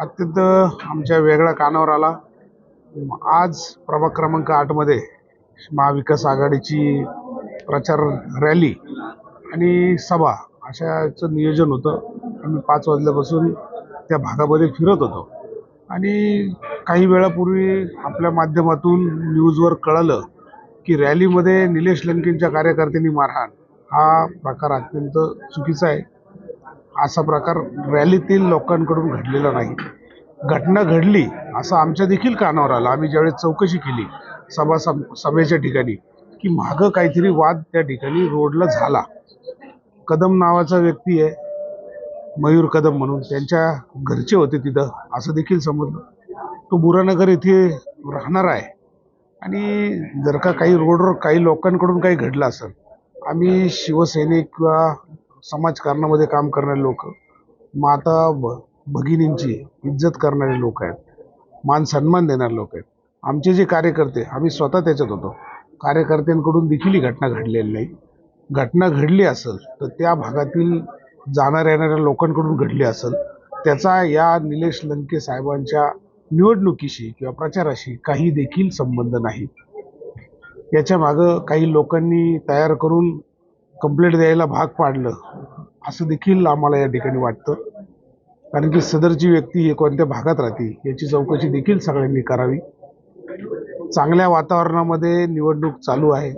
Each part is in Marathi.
अत्यंत आमच्या वेगळ्या कानावर आला. आज प्रभाग क्रमांक आठमध्ये महाविकास आघाडीची प्रचार रॅली आणि सभा अशाचं नियोजन होतं. आम्ही पाच वाजल्यापासून त्या भागामध्ये फिरत होतो. आणि काही वेळापूर्वी आपल्या माध्यमातून न्यूजवर कळलं की रॅलीमध्ये निलेश लंकेंच्या कार्यकर्त्यांनी मारहाण. हा प्रकार अत्यंत चुकीचा आहे. असा प्रकार रॅलीतील लोकांकडून घडलेला नाही. घटना घडली असं आमच्या देखील कानावर आलं. आम्ही ज्यावेळेस चौकशी केली सभा सभेच्या ठिकाणी की मागं काहीतरी वाद त्या ठिकाणी रोडला झाला. कदम नावाचा व्यक्ती आहे मयूर कदम म्हणून. त्यांच्या घरचे होते तिथं असं देखील समजलं. तो बुरानगर येथे राहणार आहे. आणि जर का काही रोडवर काही लोकांकडून काही घडलं असेल आम्ही शिवसैनिक किंवा समाजकारणामध्ये काम करणारे लोक माता भगिनींची इज्जत करणारे लोक आहेत. मान सन्मान देणारे लोक आहेत. आमचे जे कार्यकर्ते आम्ही स्वतः त्याच्यात होतो. कार्यकर्त्यांकडून देखील ही घटना घडलेली नाही. घटना घडली असेल तर त्या भागातील जाणाऱ्या येणाऱ्या लोकांकडून घडली असेल त्याचा या निलेश लंके साहेबांच्या निवडणुकीशी किंवा प्रचाराशी काही देखील संबंध नाही. याच्या मागं काही लोकांनी तयार करून कंप्लेंट द्यायला भाग पाडलं असं देखील आम्हाला या ठिकाणी वाटतं. कारण की सदरची व्यक्ती हे कोणत्या भागात राहते याची चौकशी देखील सगळ्यांनी करावी. चांगल्या वातावरणामध्ये निवडणूक चालू आहे.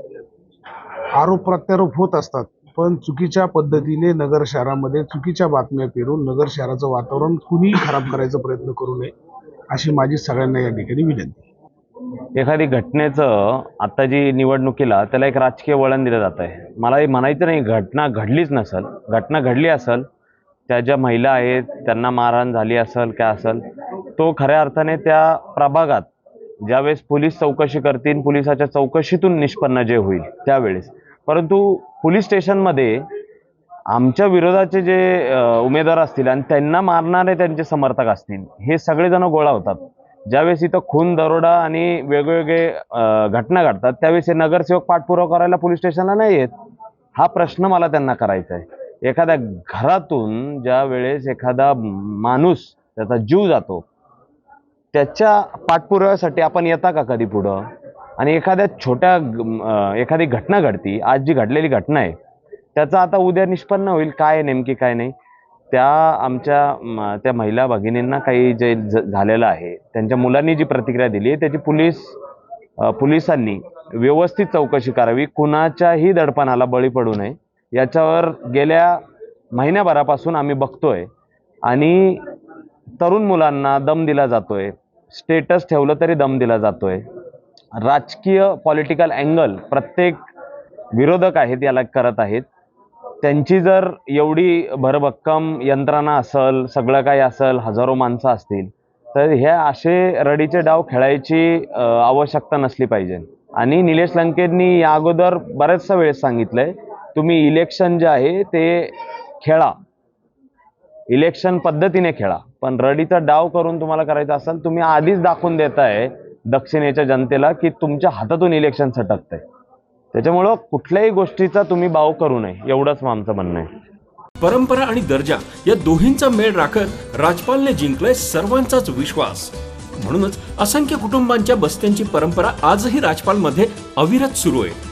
आरोप प्रत्यारोप होत असतात पण चुकीच्या पद्धतीने नगर शहरामध्ये चुकीच्या बातम्या पेरून नगर शहराचं वातावरण कुणीही खराब करायचा प्रयत्न करू नये अशी माझी सगळ्यांना या ठिकाणी विनंती. एखादी घटनेचं आता जी निवडणुकीला त्याला एक राजकीय वळण दिलं जात आहे मला हे म्हणायचं नाही घटना घडलीच नसल घटना घडली असेल त्या ज्या महिला आहेत त्यांना मारहाण झाली असेल काय असेल तो खऱ्या अर्थाने त्या प्रभागात ज्यावेळेस पोलीस चौकशी करतील पोलिसाच्या चौकशीतून निष्पन्न जे होईल त्यावेळेस. परंतु पोलीस स्टेशनमध्ये आमच्या विरोधाचे जे उमेदवार असतील आणि त्यांना मारणारे त्यांचे समर्थक असतील हे सगळेजण गोळा होतात. ज्यावेळेस इथं खून दरोडा आणि वेगवेगळे घटना घडतात त्यावेळेस हे नगरसेवक पाठपुरावा करायला पोलीस स्टेशनला नाही येत. हा प्रश्न मला त्यांना करायचा आहे. एखाद्या घरातून ज्या वेळेस एखादा माणूस त्याचा जीव जातो त्याच्या पाठपुराव्यासाठी आपण येता का कधी पुढं? आणि एखाद्या छोट्या एखादी घटना घडती आज जी घडलेली घटना आहे त्याचा आता उद्या निष्पन्न होईल काय नेमकी काय नाही. त्या आमच्या त्या महिला भगिनींना काही जे झालेलं आहे त्यांच्या मुलांनी जी प्रतिक्रिया दिली आहे त्याची पोलीस पोलिसांनी व्यवस्थित चौकशी करावी कुणाच्याही दडपणाला बळी पडू नये. याच्यावर गेल्या महिन्याभरापासून आम्ही बघतोय आणि तरुण मुलांना दम दिला जातोय स्टेटस ठेवलं तरी दम दिला जातोय. राजकीय पॉलिटिकल अँगल प्रत्येक विरोधक आहेत याला करत आहेत. त्यांची जर एवढी भरभक्कम यंत्रणा असल सगळं काही असल हजारो माणसं असतील तर हे असे रडीचे डाव खेळायची आवश्यकता नसली पाहिजे. आणि निलेश लंकेंनी या अगोदर बऱ्याचशा वेळेस सांगितलंय तुम्ही इलेक्शन जे आहे ते खेळा. इलेक्शन पद्धतीने खेळा. पण रडीचा डाव करून तुम्हाला करायचं असेल तुम्ही आधीच दाखवून देताय दक्षिणेच्या जनतेला की तुमच्या हातातून इलेक्शन सटकतंय. त्याच्यामुळं कुठल्याही गोष्टीचा तुम्ही बाव करू नये. एवढंच आमचं म्हणणं आहे. परंपरा आणि दर्जा या दोन्हींचा मेळ राखत राजपालने जिंकलाय सर्वांचाच विश्वास. म्हणूनच असंख्य कुटुंबांच्या बस्त्यांची परंपरा आजही राजपालमध्ये अविरत सुरू आहे.